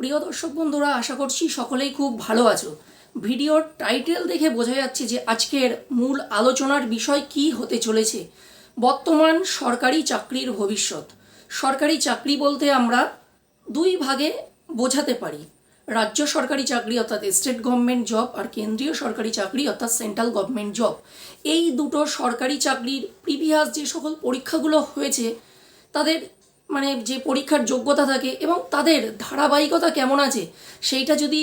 প্রিয় দর্শক বন্ধুরা, আশা করছি সকলেই খুব ভালো আছো। ভিডিওর টাইটেল দেখে বোঝা যাচ্ছে যে আজকের মূল আলোচনার বিষয় কি হতে চলেছে। বর্তমান সরকারি চাকরির ভবিষ্যৎ। সরকারি চাকরি বলতে আমরা দুই ভাগে বোঝাতে পারি। রাজ্য সরকারি চাকরি অর্থাৎ স্টেট গভর্নমেন্ট জব আর কেন্দ্রীয় সরকারি চাকরি অর্থাৎ সেন্ট্রাল গভর্নমেন্ট জব। এই দুটো সরকারি চাকরির প্রিভিয়াস যে সকল পরীক্ষাগুলো হয়েছে, তাদের মানে যে পরীক্ষার যোগ্যতা থাকে এবং তাদের ধারাবাহিকতা কেমন আছে, সেইটা যদি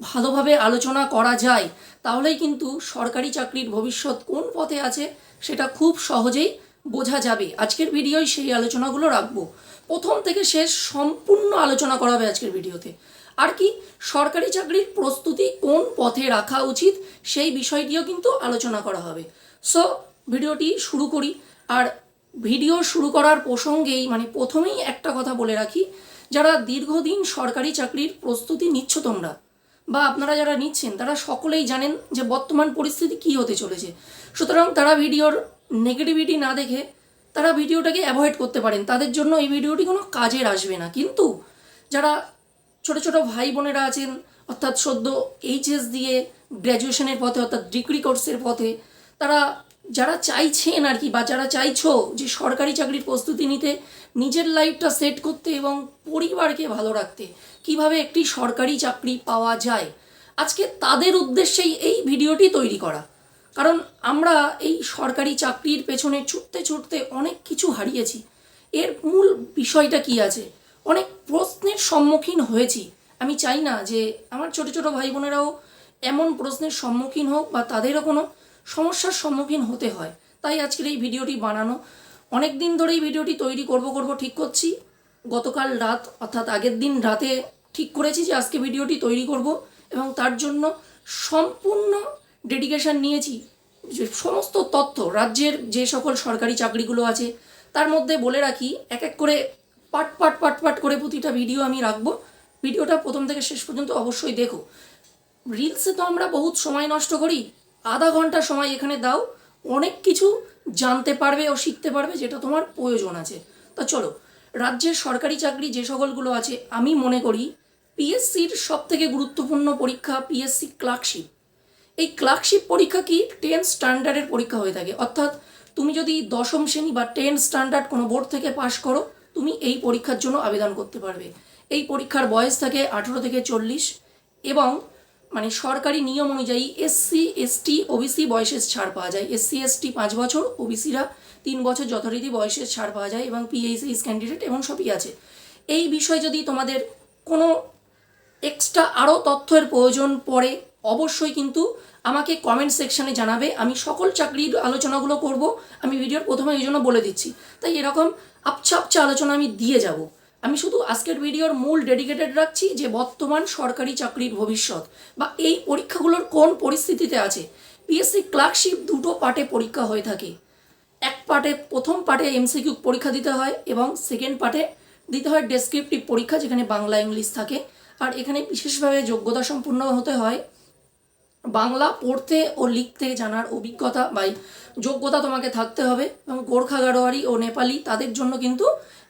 ভালোভাবে আলোচনা করা যায়, তাহলেই কিন্তু সরকারি চাকরির ভবিষ্যৎ কোন পথে আছে সেটা খুব সহজেই বোঝা যাবে। আজকের ভিডিওয় সেই আলোচনাগুলো রাখব। প্রথম থেকে শেষ সম্পূর্ণ আলোচনা করা হবে আজকের ভিডিওতে। আর কি, সরকারি চাকরির প্রস্তুতি কোন পথে রাখা উচিত সেই বিষয়টিও কিন্তু আলোচনা করা হবে। সো ভিডিওটি শুরু করি। আর ভিডিও শুরু করার প্রসঙ্গেই মানে প্রথমেই একটা কথা বলে রাখি, যারা দীর্ঘদিন সরকারি চাকরির প্রস্তুতি নিচ্ছ তোমরা, বা আপনারা যারা নিচ্ছেন, তারা সকলেই জানেন যে বর্তমান পরিস্থিতি কী হতে চলেছে। সুতরাং তারা ভিডিওর নেগেটিভিটি না দেখে, তারা ভিডিওটাকে অ্যাভয়েড করতে পারেন। তাদের জন্য এই ভিডিওটি কোনো কাজের আসবে না। কিন্তু যারা ছোট ছোট ভাই বোনেরা আছেন, অর্থাৎ সদ্য এইচএস দিয়ে গ্র্যাজুয়েশনের পথে, অর্থাৎ ডিগ্রি কোর্সের পথে, তারা যারা চাইছেন আর কি, বা যারা চাইছো যে সরকারি চাকরির প্রস্তুতি নিতে, নিজের লাইফটা সেট করতে এবং পরিবারকে ভালো রাখতে, কীভাবে একটি সরকারি চাকরি পাওয়া যায়? আজকে তাদের উদ্দেশ্যেই এই ভিডিওটি তৈরি করা। কারণ আমরা এই সরকারি চাকরির পেছনে ছুটতে ছুটতে অনেক কিছু হারিয়েছি। এর মূল বিষয়টা কি আছে? অনেক প্রশ্নের সম্মুখীন হয়েছি। আমি চাই না যে আমার ছোট ছোট ভাই বোনেরাও এমন প্রশ্নের সম্মুখীন হোক বা তাদেরও কোনো সমস্যার সম্মুখীন হতে হয়। তাই আজকের এই ভিডিওটি বানানো। অনেক দিন ধরে এই ভিডিওটি তৈরি করব করব, ঠিক করছি। গতকাল রাত, অর্থাৎ আগের দিন রাতে ঠিক করেছি যে আজকে ভিডিওটি তৈরি করব এবং তার জন্য সম্পূর্ণ ডেডিকেশন নিয়েছি যে সমস্ত তথ্য, রাজ্যের যে সকল সরকারি চাকরিগুলো আছে, তার মধ্যে বলে রাখি, এক এক করে পাট পাট পাট পাট করে প্রতিটা ভিডিও আমি রাখব। ভিডিওটা প্রথম থেকে শেষ পর্যন্ত অবশ্যই দেখো। রিলসে তো আমরা বহুত সময় নষ্ট করি আধা ঘণ্টা সময় এখানে দাও, অনেক কিছু জানতে পারবে ও শিখতে পারবে যেটা তোমার প্রয়োজন আছে। তা চলো, রাজ্যের সরকারি চাকরি যে সকলগুলো আছে, আমি মনে করি পিএসসির সব থেকে গুরুত্বপূর্ণ পরীক্ষা পিএসসি ক্লার্কশিপ এই ক্লার্কশিপ পরীক্ষা কি টেন স্ট্যান্ডার্ডের পরীক্ষা হয়ে থাকে। অর্থাৎ তুমি যদি দশম শ্রেণি বা টেন স্ট্যান্ডার্ড কোনো বোর্ড থেকে পাশ করো, তুমি এই পরীক্ষার জন্য আবেদন করতে পারবে। এই পরীক্ষার বয়স থাকে আঠেরো থেকে চল্লিশ এবং মানে সরকারি নিয়ম অনুযায়ী এসসি এসটি ওবিসি বয়সের ছাড় পাওয়া যায়। এসসি এসটি পাঁচ বছর ওবিসিরা তিন বছর যথারীতি বয়সের ছাড় পাওয়া যায় এবং পিএইচএস ক্যান্ডিডেট এবং সবই আছে। এই বিষয়ে যদি তোমাদের কোনো এক্সট্রা আরও তথ্যের প্রয়োজন পড়ে, অবশ্যই কিন্তু আমাকে কমেন্ট সেকশানে জানাবে। আমি সকল চাকরির আলোচনাগুলো করব। আমি ভিডিওর প্রথমে এই জন্য বলে দিচ্ছি। তাই এরকম আপচা আপচা আলোচনা আমি দিয়ে যাব। আমি শুধু আজকের ভিডিওর মূল ডেডিকেটেড রাখছি যে বর্তমান সরকারি চাকরির ভবিষ্যৎ বা এই পরীক্ষাগুলোর কোন পরিস্থিতিতে আছে। পিএসসি ক্লার্কশিপ দুটো পার্টে পরীক্ষা হয়ে থাকে। এক পার্টে প্রথম পার্টে এমসিকিউ পরীক্ষা দিতে হয় এবং সেকেন্ড পার্টে দিতে হয় ডেসক্রিপটিভ পরীক্ষা যেখানে বাংলা, ইংলিশ থাকে। আর এখানে বিশেষভাবে যোগ্যতা সম্পূর্ণ হতে হয়। বাংলা পড়তে ও লিখতে জানার অভিজ্ঞতা বা যোগ্যতা তোমাকে থাকতে হবে এবং গোর্খা গাড়োয়ারি ও নেপালি তাদের জন্য কিন্তু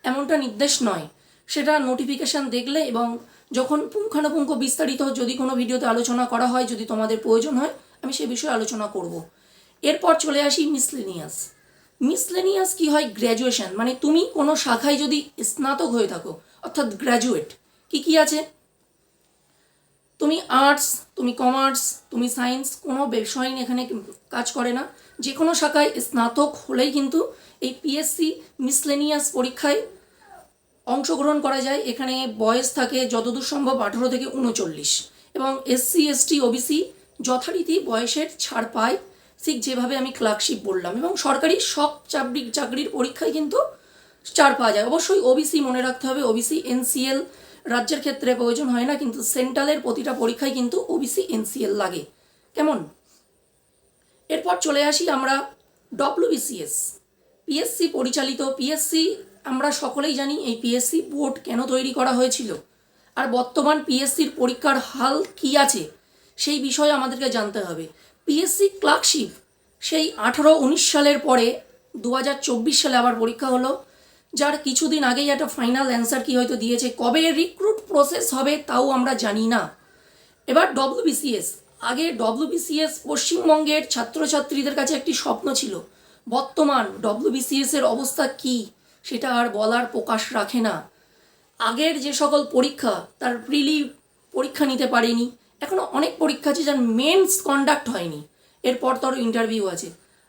এমনটা নির্দেশ নয়। সেটা নোটিফিকেশান দেখলে এবং যখন পুঙ্খানুপুঙ্খ বিস্তারিত যদি কোনো ভিডিওতে আলোচনা করা হয়, যদি তোমাদের প্রয়োজন হয়, আমি সে বিষয়ে আলোচনা করব। এরপর চলে আসি মিসলেনিয়াস মিসলেনিয়াস কি হয়? গ্র্যাজুয়েশন মানে তুমি কোনো শাখায় যদি স্নাতক হয়ে থাকো, অর্থাৎ গ্র্যাজুয়েট কি কি আছে? তুমি আর্টস তুমি কমার্স তুমি সায়েন্স কোনো বিষয় এখানে কাজ করে না। যে কোনো শাখায় স্নাতক হলেই কিন্তু এই পিএসসি মিসলেনিয়াস পরীক্ষায় অংশগ্রহণ করা যায়। এখানে বয়স থাকে যতদূর সম্ভব আঠেরো থেকে উনচল্লিশ। এবং এসসি এসটি ওবিসি যথারীতি বয়সের ছাড় পায়। ঠিক যেভাবে আমি ক্লার্কশিপ বললাম। এবং সরকারি সব চাকরি, চাকরির পরীক্ষায় কিন্তু ছাড় পাওয়া যায়। অবশ্যই ওবিসি মনে রাখতে হবে। ওবিসি এনসিএল রাজ্যের ক্ষেত্রে প্রয়োজন হয় না, কিন্তু সেন্ট্রালের প্রতিটা পরীক্ষায় কিন্তু ওবিসি এনসিএল লাগে। কেমন? এরপর চলে আসি আমরা ডব্লিউবিসিএস পিএসসি পরিচালিত পিএসসি আমরা সকলেই জানি এই পিএসসি বোর্ড কেন তৈরি করা হয়েছিল। আর বর্তমান পিএসসির পরীক্ষার হাল কি আছে, সেই বিষয়ে আমাদেরকে জানতে হবে। পিএসসি ক্লার্কশিপ সেই আঠারো উনিশ সালের পরে দু হাজার চব্বিশ সালে আবার পরীক্ষা হলো, যার কিছুদিন আগেই একটা ফাইনাল অ্যান্সার কি হয়তো দিয়েছে, কবে রিক্রুট প্রসেস হবে তাও আমরা জানি না। এবার ডব্লিউবিসিএস আগে ডব্লিউবিসিএস পশ্চিমবঙ্গের ছাত্রছাত্রীদের কাছে একটি স্বপ্ন ছিল, বর্তমান ডব্লিউবিসিএস এর অবস্থা কি? সেটা আর বলার প্রকাশ রাখে না। আগের যে সকল পরীক্ষা, তার প্রিলি পরীক্ষা নিতে পারেনি। এখনও অনেক পরীক্ষা আছে যার মেন্স কন্ডাক্ট হয়নি। এরপর তোর ইন্টারভিউ আছে।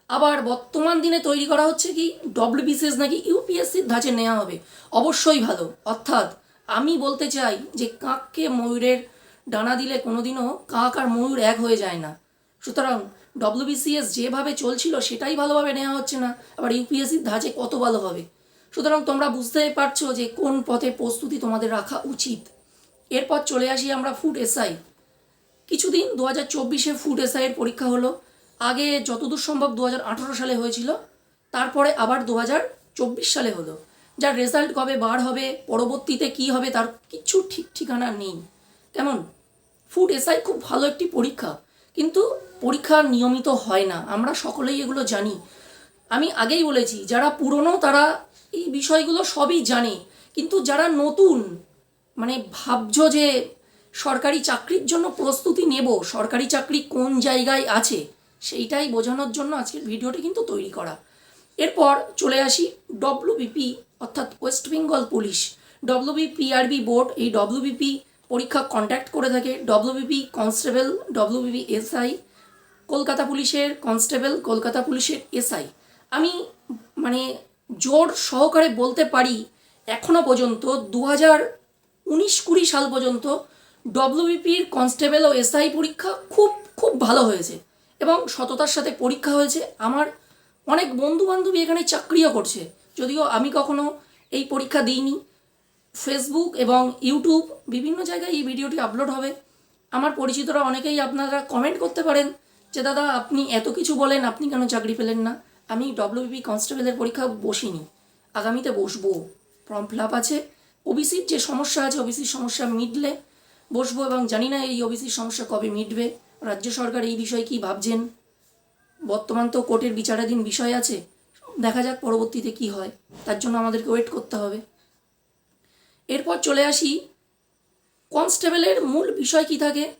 আবার বর্তমান দিনে তৈরি করা হচ্ছে কি ডব্লিউবিসিএস নাকি ইউপিএসসির ধাঁচে নেওয়া হবে। অবশ্যই ভালো। অর্থাৎ আমি বলতে চাই যে কাককে ময়ূরের ডানা দিলে কোনোদিনও কাক আর ময়ূর এক হয়ে যায় না। সুতরাং ডব্লিউবিসিএস যেভাবে চলছিল সেটাই ভালোভাবে নেওয়া হচ্ছে না। আবার ইউপিএসসির ধাঁচে কত ভালো হবে? সুতরাং তোমরা বুঝতেই পারছ যে কোন পথে প্রস্তুতি তোমাদের রাখা উচিত। এরপর চলে আসি আমরা ফুড এসআই কিছুদিন দু হাজার চব্বিশে ফুড এসআইয়ের পরীক্ষা হলো। আগে যতদূর সম্ভব দু আঠারো সালে হয়েছিল, তারপরে আবার দু চব্বিশ সালে হলো। যার রেজাল্ট কবে বার হবে, পরবর্তীতে কি হবে তার কিছু ঠিক ঠিকানা নেই। কেমন? ফুড এসআই খুব ভালো একটি পরীক্ষা, কিন্তু পরীক্ষা নিয়মিত হয় না। আমরা সকলেই এগুলো জানি। আমি আগেই বলেছি, যারা পুরনো তারা এই বিষয়গুলো সবই জানে। কিন্তু যারা নতুন মানে ভাবছ যে সরকারি চাকরির জন্য প্রস্তুতি নেব, সরকারি চাকরি কোন জায়গায় আছে, সেইটাই বোঝানোর জন্য আজকের ভিডিওটি কিন্তু তৈরি করা। এরপর চলে আসি ডব্লিউবিপি, অর্থাৎ West Bengal police. WBPRB board এই ডব্লিউবিপি পরীক্ষা কন্ট্যাক্ট করে থাকে। WBP constable, WBP SI, Kolkata পুলিশের কনস্টেবল, কলকাতা পুলিশের এসআই। আমি মানে জোর সহকারে বলতে পারি এখনও পর্যন্ত দু হাজার উনিশ কুড়ি সাল পর্যন্ত ডব্লিউবিপির কনস্টেবল ও এসআই পরীক্ষা খুব খুব ভালো হয়েছে এবং সততার সাথে পরীক্ষা হয়েছে। আমার অনেক বন্ধু বান্ধবী এখানে চাকরিও করছে, যদিও আমি কখনো এই পরীক্ষা দিইনি। ফেসবুক এবং ইউটিউব বিভিন্ন জায়গায় এই ভিডিওটি আপলোড হবে। আমার পরিচিতরা অনেকেই আপনারা কমেন্ট করতে পারেন যে, দাদা, আপনি এত কিছু বলেন, আপনি কেন চাকরি পেলেন না? আমি ডব্লিউবিপি কনস্টেবলের পরীক্ষা বসিনি। আগামীতে বসবো। ফর্ম ফিল আপ আছে ওবিসির যে সমস্যা আছে ওবিসির সমস্যা মিটলে বসবো এবং জানি না এই ওবিসির সমস্যা কবে মিটবে। রাজ্য সরকার এই বিষয়ে কী ভাবছেন? বর্তমান তো কোর্টের বিচারাধীন বিষয় আছে। দেখা যাক পরবর্তীতে কি হয়। তার জন্য আমাদেরকে ওয়েট করতে হবে। এরপর চলে আসি। কনস্টেবলের মূল বিষয় কি থাকে?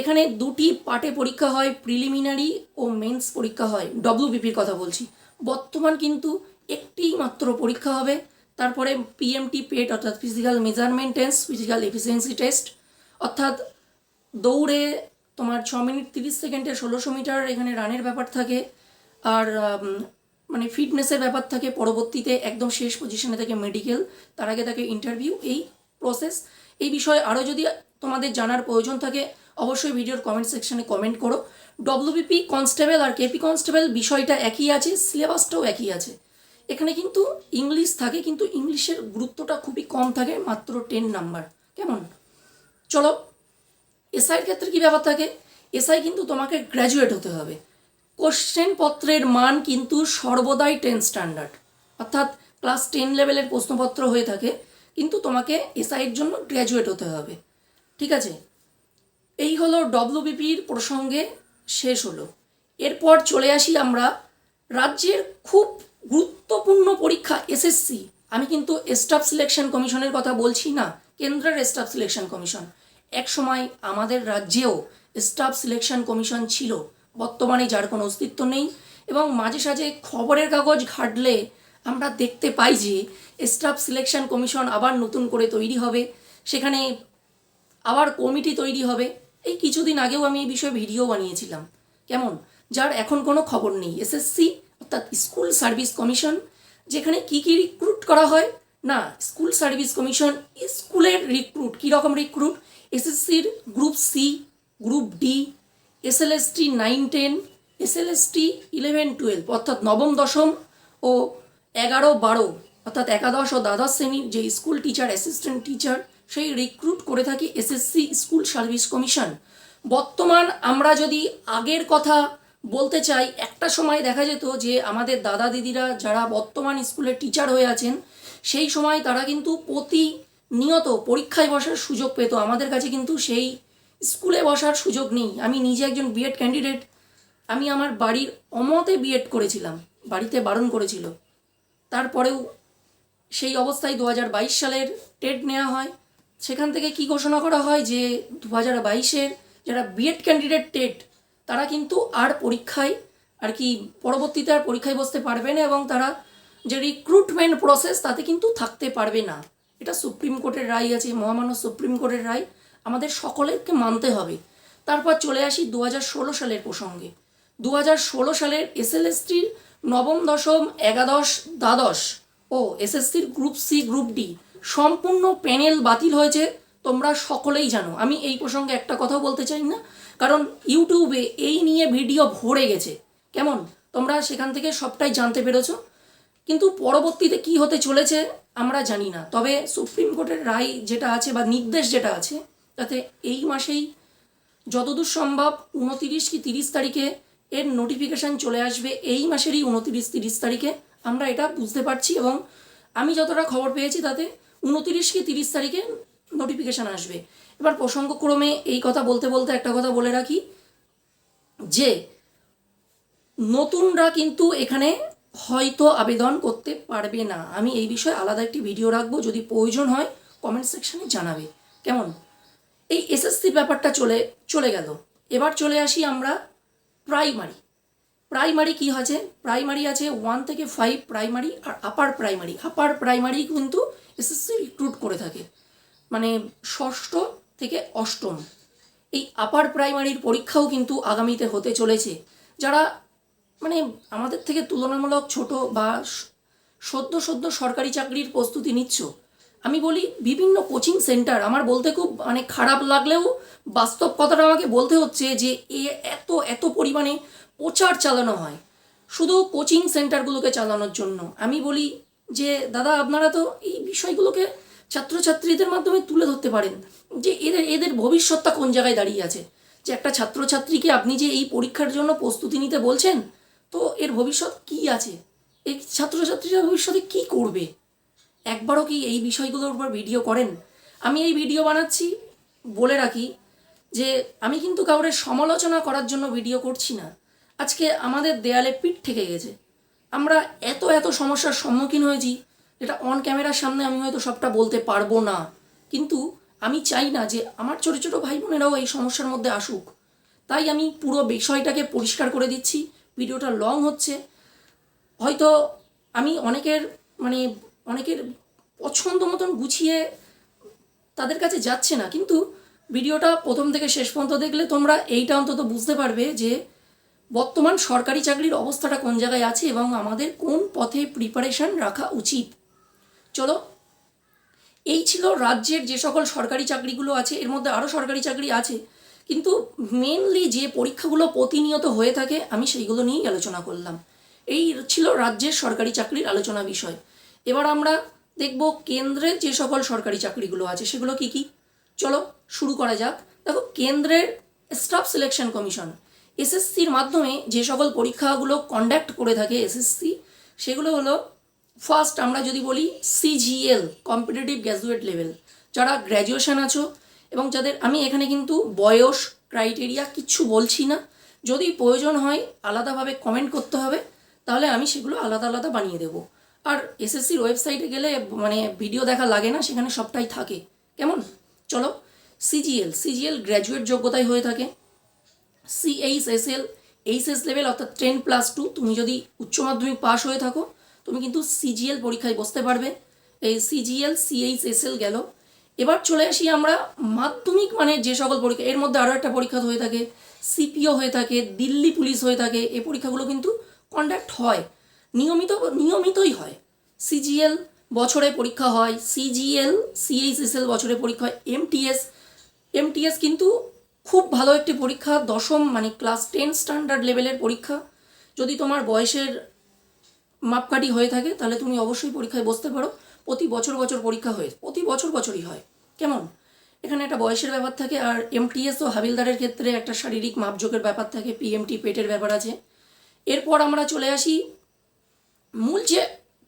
এখানে দুটি পার্টে পরীক্ষা হয় প্রিলিমিনারি ও মেন্স পরীক্ষা হয়। ডব্লিউবিপির কথা বলছি। বর্তমান কিন্তু একটি মাত্র পরীক্ষা হবে। তারপরে পিএমটি পেট অর্থাৎ physical measurement test physical efficiency test অর্থাৎ দৌড়ে তোমার ছ মিনিট তিরিশ সেকেন্ডে ষোলোশো মিটার এখানে রানের ব্যাপার থাকে। আর মানে ফিটনেসের ব্যাপার থাকে। পরবর্তীতে একদম শেষ পজিশনে থাকে মেডিকেল তার আগে থাকে ইন্টারভিউ এই প্রসেস এই বিষয়ে আরও যদি তোমাদের জানার প্রয়োজন থাকে অবশ্যই ভিডিওর কমেন্ট সেকশনে কমেন্ট করো। ডব্লিউবিপি কনস্টেবল আর কেপি কনস্টেবল বিষয়টা একই আছে সিলেবাসটাও একই আছে। এখানে কিন্তু ইংলিশ থাকে, কিন্তু ইংলিশের গুরুত্বটা খুবই কম থাকে, মাত্র টেন নাম্বার কেমন? চলো এসআইয়ের ক্ষেত্রে কী ব্যাপার থাকে? এসআই কিন্তু তোমাকে গ্র্যাজুয়েট হতে হবে। কোশ্চেন পত্রের মান কিন্তু সর্বদাই টেন স্ট্যান্ডার্ড অর্থাৎ ক্লাস টেন লেভেলের প্রশ্নপত্র হয়ে থাকে, কিন্তু তোমাকে এসআইয়ের জন্য গ্র্যাজুয়েট হতে হবে। ঠিক আছে? এই হলো ডব্লিউবিপির প্রসঙ্গে শেষ হলো। এরপর চলে আসি আমরা রাজ্যের খুব গুরুত্বপূর্ণ পরীক্ষা এসএসসি। আমি কিন্তু স্টাফ সিলেকশন কমিশনের কথা বলছি না, কেন্দ্রের স্টাফ সিলেকশন কমিশন। এক সময় আমাদের রাজ্যেও স্টাফ সিলেকশন কমিশন ছিল, বর্তমানে যার কোনো অস্তিত্ব নেই এবং মাঝে সাঝে খবরের কাগজ ঘাটলে আমরা দেখতে পাই যে স্টাফ সিলেকশন কমিশন আবার নতুন করে তৈরি হবে, সেখানে আবার কমিটি তৈরি হবে। এই কিছুদিন আগেও আমি এই বিষয়ে ভিডিও বানিয়েছিলাম। কেমন? যার এখন কোনো খবর নেই। এসএসসি অর্থাৎ স্কুল সার্ভিস কমিশন, যেখানে কি কি রিক্রুট করা হয়? না, স্কুল সার্ভিস কমিশন, স্কুলের রিক্রুট কী রকম রিক্রুট এসএসসির group C group D SLST nine ten SLST eleven twelve অর্থাৎ নবম, দশম ও এগারো, বারো, অর্থাৎ একাদশ ও দ্বাদশ শ্রেণির যে স্কুল টিচার অ্যাসিস্ট্যান্ট টিচার সেই রিক্রুট করে থাকি এসএসসি স্কুল সার্ভিস কমিশন বর্তমান আমরা যদি আগের কথা বলতে চাই, একটা সময় দেখা যেত যে আমাদের দাদা দিদিরা যারা বর্তমান স্কুলের টিচার হয়ে আছেন, সেই সময় তারা কিন্তু প্রতিনিয়ত পরীক্ষায় বসার সুযোগ পেত। আমাদের কাছে কিন্তু সেই স্কুলে বসার সুযোগ নেই। আমি নিজে একজন বিএড ক্যান্ডিডেট আমি আমার বাড়ির অমতে বিএড করেছিলাম। বাড়িতে বারণ করেছিল। তারপরেও সেই অবস্থায় দু হাজার বাইশ সালের টেট নেওয়া হয়। সেখান থেকে কি ঘোষণা করা হয় যে দু হাজার বাইশের যারা বিএড ক্যান্ডিডেট টেট, তারা কিন্তু আর পরীক্ষায়, আর কি পরবর্তীতে আর পরীক্ষায় বসতে পারবে না এবং তারা যে রিক্রুটমেন্ট প্রসেস তাতে কিন্তু থাকতে পারবে না। এটা সুপ্রিম কোর্টের রায় আছে, মহামান্য সুপ্রিম কোর্টের রায়। আমাদের সকলেরকে মানতে হবে। তারপর চলে আসি দু হাজার ষোলো সালের প্রসঙ্গে। দু হাজার ষোলো সালের এসএলএসটির নবম দশম একাদশ দ্বাদশ ও এসএসসির গ্রুপ সি গ্রুপ ডি সম্পূর্ণ প্যানেল বাতিল হয়েছে, তোমরা সকলেই জানো। আমি এই প্রসঙ্গে একটা কথাও বলতে চাই না, কারণ ইউটিউবে এই নিয়ে ভিডিও ভরে গেছে। কেমন? তোমরা সেখান থেকে সবটাই জানতে পেরেছ। কিন্তু পরবর্তীতে কি হতে চলেছে, আমরা জানি না। তবে সুপ্রিম কোর্টের রায় যেটা আছে বা নির্দেশ যেটা আছে, তাতে এই মাসেই যতদূর সম্ভব উনতিরিশ কি তিরিশ তারিখে এর নোটিফিকেশান চলে আসবে। এই মাসেরই উনতিরিশ তিরিশ তারিখে আমরা এটা বুঝতে পারছি এবং আমি যতটা খবর পেয়েছি তাতে উনতিরিশ কি তিরিশ তারিখে নোটিফিকেশান আসবে। এবার প্রসঙ্গক্রমে এই কথা বলতে বলতে একটা কথা বলে রাখি, যে নতুনরা কিন্তু এখানে হয়তো আবেদন করতে পারবে না। আমি এই বিষয়ে আলাদা একটি ভিডিও রাখব, যদি প্রয়োজন হয় কমেন্ট সেকশনে জানাবে। কেমন? এই এসএসসি ব্যাপারটা চলে চলে গেল। এবার চলে আসি আমরা প্রাইমারি প্রাইমারি কি আছে? প্রাইমারি আছে ওয়ান থেকে ফাইভ প্রাইমারি আর আপার প্রাইমারি আপার প্রাইমারি কিন্তু এসএসসি রিক্রুট করে থাকে। মানে ষষ্ঠ থেকে অষ্টম। এই আপার প্রাইমারির পরীক্ষাও কিন্তু আগামীতে হতে চলেছে। যারা মানে আমাদের থেকে তুলনামূলক ছোট বা সদ্য সদ্য সরকারি চাকরির প্রস্তুতি নিচ্ছ, আমি বলি বিভিন্ন কোচিং সেন্টার আমার বলতে খুব মানে খারাপ লাগলেও বাস্তব কথাটা আমাকে বলতে হচ্ছে যে এ এত এত পরিমাণে প্রচার চালানো হয়। শুধু কোচিং সেন্টারগুলোকে চালানোর জন্য। আমি বলি যে, দাদা, আপনারা তো এই বিষয়গুলোকে ছাত্রছাত্রীদের মাধ্যমে তুলে ধরতে পারেন। যে, এদের এদের ভবিষ্যৎটা কোন জায়গায় দাঁড়িয়ে আছে? যে, একটা ছাত্রছাত্রীকে আপনি যে এই পরীক্ষার জন্য প্রস্তুতি নিতে বলছেন, তো এর ভবিষ্যৎ কি আছে? এই ছাত্রছাত্রীরা ভবিষ্যতে কি করবে? একবারও কি এই বিষয়গুলোর উপর ভিডিও করেন? আমি এই ভিডিও বানাচ্ছি বলে রাখি যে, আমি কিন্তু কাউরের সমালোচনা করার জন্য ভিডিও করছি না। আজকে আমাদের দেয়ালে পিঠ থেকে গেছে। আমরা এত এত সমস্যার সম্মুখীন হয়েছি যেটা অন ক্যামেরার সামনে আমি হয়তো সবটা বলতে পারব না। কিন্তু আমি চাই না যে আমার ছোটো ছোটো ভাই বোনেরাও এই সমস্যার মধ্যে আসুক। তাই আমি পুরো বিষয়টাকে পরিষ্কার করে দিচ্ছি। ভিডিওটা লং হচ্ছে। হয়তো আমি অনেকের মানে অনেকের পছন্দ মতন গুছিয়ে তাদের কাছে যাচ্ছে না। কিন্তু ভিডিওটা প্রথম থেকে শেষ পর্যন্ত দেখলে তোমরা এইটা অন্তত বুঝতে পারবে যে বর্তমান সরকারি চাকরির অবস্থাটা কোন জায়গায় আছে এবং আমাদের কোন পথে প্রিপারেশন রাখা উচিত? চলো, এই ছিল রাজ্যের যে সকল সরকারি চাকরিগুলো আছে, এর মধ্যে আরও সরকারি চাকরি আছে, কিন্তু মেনলি যে পরীক্ষাগুলো প্রতিনিয়ত হয়ে থাকে, আমি সেইগুলো নিয়েই আলোচনা করলাম। এই ছিল রাজ্যের সরকারি চাকরির আলোচনা বিষয়। এবার আমরা দেখব কেন্দ্রের যে সকল সরকারি চাকরিগুলো আছে, সেগুলো কি কি? চলো, শুরু করা যাক। দেখো, কেন্দ্রের স্টাফ সিলেকশন কমিশন এসএসসির মাধ্যমে যে সকল পরীক্ষাগুলো কন্ডাক্ট করে থাকে এসএসসি, সেগুলো হলো ফার্স্ট আমরা যদি বলি সিজিএল কম্পিটিটিভ গ্র্যাজুয়েট লেভেল যারা গ্র্যাজুয়েশন আছো এবং যাদের, আমি এখানে কিন্তু বয়স ক্রাইটেরিয়া কিচ্ছু বলছি না। যদি প্রয়োজন হয় আলাদাভাবে কমেন্ট করতে হবে, তাহলে আমি সেগুলো আলাদা আলাদা বানিয়ে দেবো। আর এসএসসির ওয়েবসাইটে গেলে মানে ভিডিও দেখা লাগে না, সেখানে সবটাই থাকে। কেমন? চলো সিজিএল সিজিএল গ্র্যাজুয়েট যোগ্যতায় হয়ে থাকে। সিএইচএসএল এইচএস লেভেল অর্থাৎ টেন প্লাস টু তুমি যদি উচ্চ মাধ্যমিক পাস হয়ে থাকো, তুমি কিন্তু সিজিএল পরীক্ষায় বসতে পারবে। এই সিজিএল সিএইচএসএল গেল। এবার চলে আসি আমরা মাধ্যমিক মানে যে সকল পরীক্ষা, এর মধ্যে আরও একটা পরীক্ষা হয়ে থাকে সিপিও হয়ে থাকে, দিল্লি পুলিশ হয়ে থাকে এই পরীক্ষাগুলো কিন্তু কন্ডাক্ট হয়। নিয়মিত, নিয়মিতই হয়। সিজিএল বছরে পরীক্ষা হয় সিজিএল সিএইচএসএল বছরে পরীক্ষা হয় এমটিএস এমটিএস কিন্তু খুব ভালো একটি পরীক্ষা, দশম মানে ক্লাস টেন স্ট্যান্ডার্ড লেভেলের পরীক্ষা। যদি তোমার বয়সের মাপকাঠি হয়ে থাকে, তাহলে তুমি অবশ্যই পরীক্ষায় বসতে পারো। প্রতি বছর বছর পরীক্ষা হয়ে, প্রতি বছর বছরই হয়। কেমন? এখানে একটা বয়সের ব্যাপার থাকে, আর এমটিএস ও হাবিলদারের ক্ষেত্রে একটা শারীরিক মাপযোগের ব্যাপার থাকে পিএমটি পেটের ব্যাপার আছে। এরপর আমরা চলে আসি, মূল যে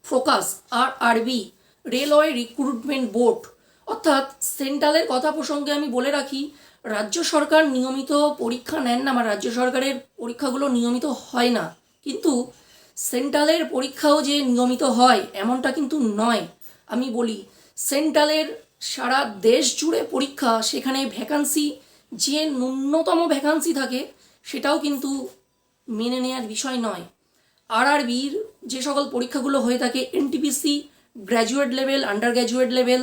ফোকাস আর আরবি রেলওয়ে রিক্রুটমেন্ট বোর্ড, অর্থাৎ সেন্ট্রালের কথা প্রসঙ্গে আমি বলে রাখি রাজ্য সরকার নিয়মিত পরীক্ষা নেন না আমার রাজ্য সরকারের পরীক্ষাগুলো নিয়মিত হয় না। কিন্তু সেন্ট্রালের পরীক্ষাও যে নিয়মিত হয়, এমনটা কিন্তু নয়। আমি বলি, সেন্ট্রালের সারা দেশ জুড়ে পরীক্ষা, সেখানে ভ্যাকান্সি যে ন্যূনতম ভ্যাকান্সি থাকে, সেটাও কিন্তু মেনে নেওয়ার বিষয় নয়। আরআরবির যে সকল পরীক্ষাগুলো হয়ে থাকে NTPC graduate level under graduate level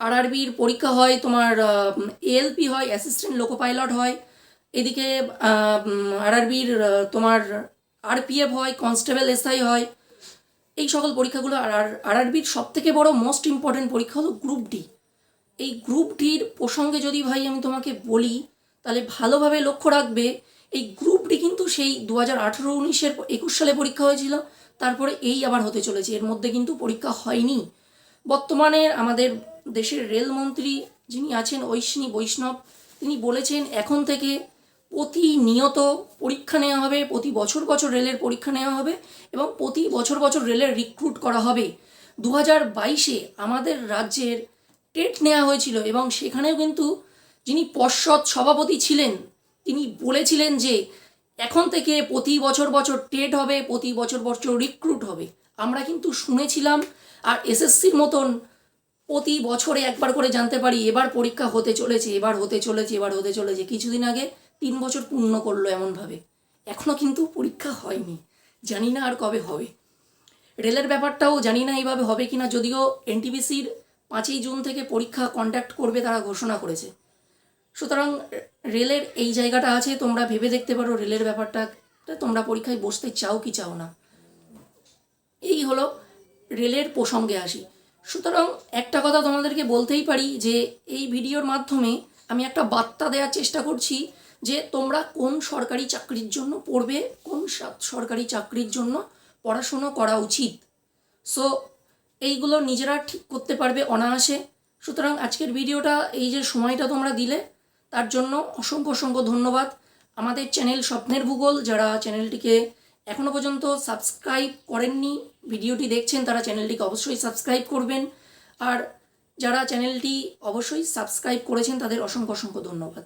আরআরবির পরীক্ষা হয়, তোমার এএলপি হয়, অ্যাসিস্ট্যান্ট লোকো পাইলট হয়। এদিকে আরআরবির তোমার আরপিএফ হয়, কনস্টেবল এসআই হয়। এই সকল পরীক্ষাগুলো আর আরআরবির সব থেকে বড় মোস্ট ইম্পর্টেন্ট পরীক্ষা হলো গ্রুপ ডি। এই গ্রুপ ডির প্রসঙ্গে যদি ভাই আমি তোমাকে বলি, তাহলে ভালোভাবে লক্ষ্য রাখবে, এই গ্রুপ ডি কিন্তু সেই দু হাজার আঠেরো উনিশের একুশ সালে পরীক্ষা হয়েছিল, তারপরে এই আবার হতে চলেছে, এর মধ্যে কিন্তু পরীক্ষা হয়নি। বর্তমানে আমাদের দেশের রেলমন্ত্রী যিনি আছেন ঐশ্বিনী বৈষ্ণব, তিনি বলেছেন, এখন থেকে প্রতিনিয়ত পরীক্ষা নেওয়া হবে, প্রতি বছর বছর রেলের পরীক্ষা নেওয়া হবে এবং প্রতি বছর বছর রেলের রিক্রুট করা হবে। দু হাজার বাইশে আমাদের রাজ্যের টেট নেওয়া হয়েছিল এবং সেখানেও কিন্তু যিনি পর্ষদ সভাপতি ছিলেন, তিনি বলেছিলেন যে এখন থেকে প্রতি বছর বছর টেট হবে, প্রতি বছর বছর রিক্রুট হবে। আমরা কিন্তু শুনেছিলাম আর এসএসসির মতন প্রতি বছরে একবার করে জানতে পারি, এবার পরীক্ষা হতে চলেছে, এবার হতে চলেছে, এবার হতে চলেছে। কিছুদিন আগে তিন বছর পূর্ণ করল এমনভাবে। এখনও কিন্তু পরীক্ষা হয়নি। জানি না আর কবে হবে। রেলের ব্যাপারটাও জানি না এইভাবে হবে কিনা। যদিও এনটিপিসির পাঁচই জুন থেকে পরীক্ষা কন্ডাক্ট করবে তারা ঘোষণা করেছে। সুতরাং রেলের এই জায়গাটা আছে, তোমরা ভেবে দেখতে পারো রেলের ব্যাপারটা। তোমরা পরীক্ষায় বসতে চাও কি চাও না? এই হলো রেলের প্রসঙ্গে আসি। সুতরাং একটা কথা তোমাদেরকে বলতেই পারি যে এই ভিডিওর মাধ্যমে আমি একটা বার্তা দেওয়ার চেষ্টা করছি যে তোমরা কোন সরকারি চাকরির জন্য পড়বে, কোন সরকারি চাকরির জন্য পড়াশুনো করা উচিত। সো এইগুলো নিজেরা ঠিক করতে পারবে অনায়াসে। সুতরাং আজকের ভিডিওটা এই যে সময়টা তোমরা দিলে, তার জন্য অসংখ্য অসংখ্য ধন্যবাদ। আমাদের চ্যানেল স্বপ্নের ভূগোল, যারা চ্যানেলটিকে এখনও পর্যন্ত সাবস্ক্রাইব করেননি, ভিডিওটি দেখছেন তারা চ্যানেলটিকে অবশ্যই সাবস্ক্রাইব করবেন। আর যারা চ্যানেলটি অবশ্যই সাবস্ক্রাইব করেছেন তাদের অসংখ্য অসংখ্য ধন্যবাদ।